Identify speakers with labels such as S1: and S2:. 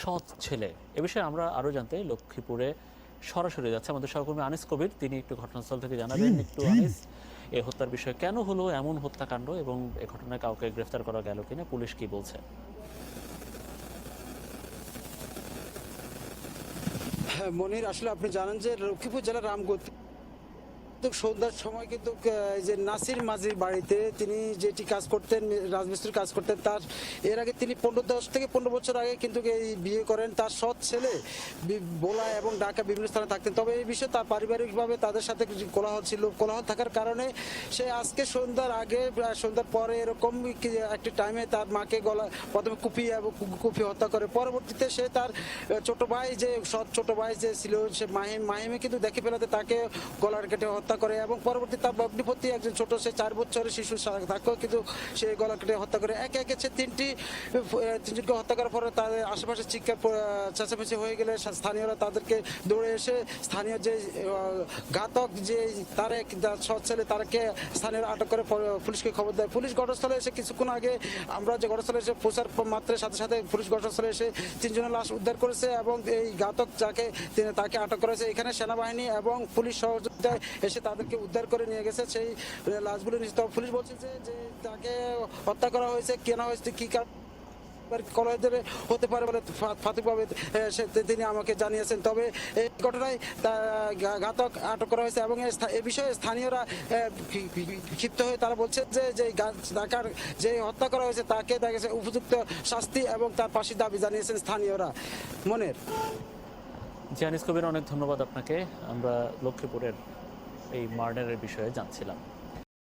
S1: সৎ ছেলে। এ বিষয়ে আমরা আরও জানতে লক্ষ্মীপুরে সরাসরি যাচ্ছে আমাদের সহকর্মী আনিস কবির। তিনি একটু ঘটনাস্থল থেকে জানাবেন, একটু আনিস এই হত্যার বিষয়ে কেন হলো এমন হত্যাকাণ্ড এবং এ ঘটনায় কাউকে গ্রেফতার করা গেল কিনা, পুলিশ কি বলছে?
S2: হ্যাঁ মনির, আসলে আপনি জানেন যে লক্ষ্মীপুর জেলার রামগতি কিন্তু সন্ধ্যার সময় কিন্তু যে নাসির মাঝির বাড়িতে তিনি যেটি কাজ করতেন, রাজমিস্ত্রির কাজ করতেন, তার, এর আগে তিনি পনেরো, দশ থেকে পনেরো বছর আগে কিন্তু এই বিয়ে করেন। তার সৎ ছেলে বোলা এবং ঢাকা বিভিন্ন স্থানে থাকতেন। তবে এই বিষয়ে তার পারিবারিকভাবে তাদের সাথে কোলাহল ছিল। কোলাহল থাকার কারণে সে আজকে সন্ধ্যার আগে সন্ধ্যার পরে এরকম একটি টাইমে তার মাকে গলা, প্রথমে কুপিয়ে এবং কু- কুপিয়ে হত্যা করে। পরবর্তীতে সে তার ছোট ভাই যে, সৎ ছোট ভাই যে ছিল, সে মাহিম, মাহিমে কিন্তু দেখে ফেলাতে তাকে গলার কেটে হত্যা করে এবং পরবর্তী তার ভগ্নিপতি একজন ছোট, সে চার বছরের শিশু তাকেও কিন্তু সে গলা কেটে হত্যা করে। একে একে সে তিনটি, তিনজনকে হত্যা করার পরে তাদের আশেপাশে চিৎকার চেঁচামেচি হয়ে গেলে স্থানীয়রা তাদেরকে দৌড়ে এসে স্থানীয় যে ঘাতক যে তারেক যার সৎ ছেলে তারকে স্থানীয়রা আটক করে পুলিশকে খবর দেয়। পুলিশ ঘটনাস্থলে এসে কিছুক্ষণ আগে আমরা যে ঘটনাস্থলে এসে পৌঁছার মাত্রের সাথে সাথে পুলিশ ঘটনাস্থলে এসে তিনজনের লাশ উদ্ধার করেছে এবং এই ঘাতক যাকে তাকে আটক করেছে। এখানে সেনাবাহিনী এবং পুলিশ সহযোগিতায় এসে তাদেরকে উদ্ধার করে নিয়ে গেছে। সেই লাশগুলো নিশ্চিত পুলিশ বলছে যে যে তাকে হত্যা করা হয়েছে, কেনা হয়েছে, কি কারণ কলেজের হতে পারে বলে সে- তিনি আমাকে জানিয়েছেন। তবে এই ঘটনায় ঘাতক আটক করা হয়েছে এবং এ বিষয়ে স্থানীয়রা ক্ষিপ্ত হয়ে তারা বলছে যে যে তাকার যে হত্যা করা হয়েছে তাকে দেখা গেছে উপযুক্ত শাস্তি এবং তার ফাঁসির দাবি জানিয়েছেন স্থানীয়রা। মনের।
S1: জি আনিস কবির, অনেক ধন্যবাদ আপনাকে। আমরা লক্ষ্মীপুরের এই মার্ডারের বিষয়ে জানছিলাম।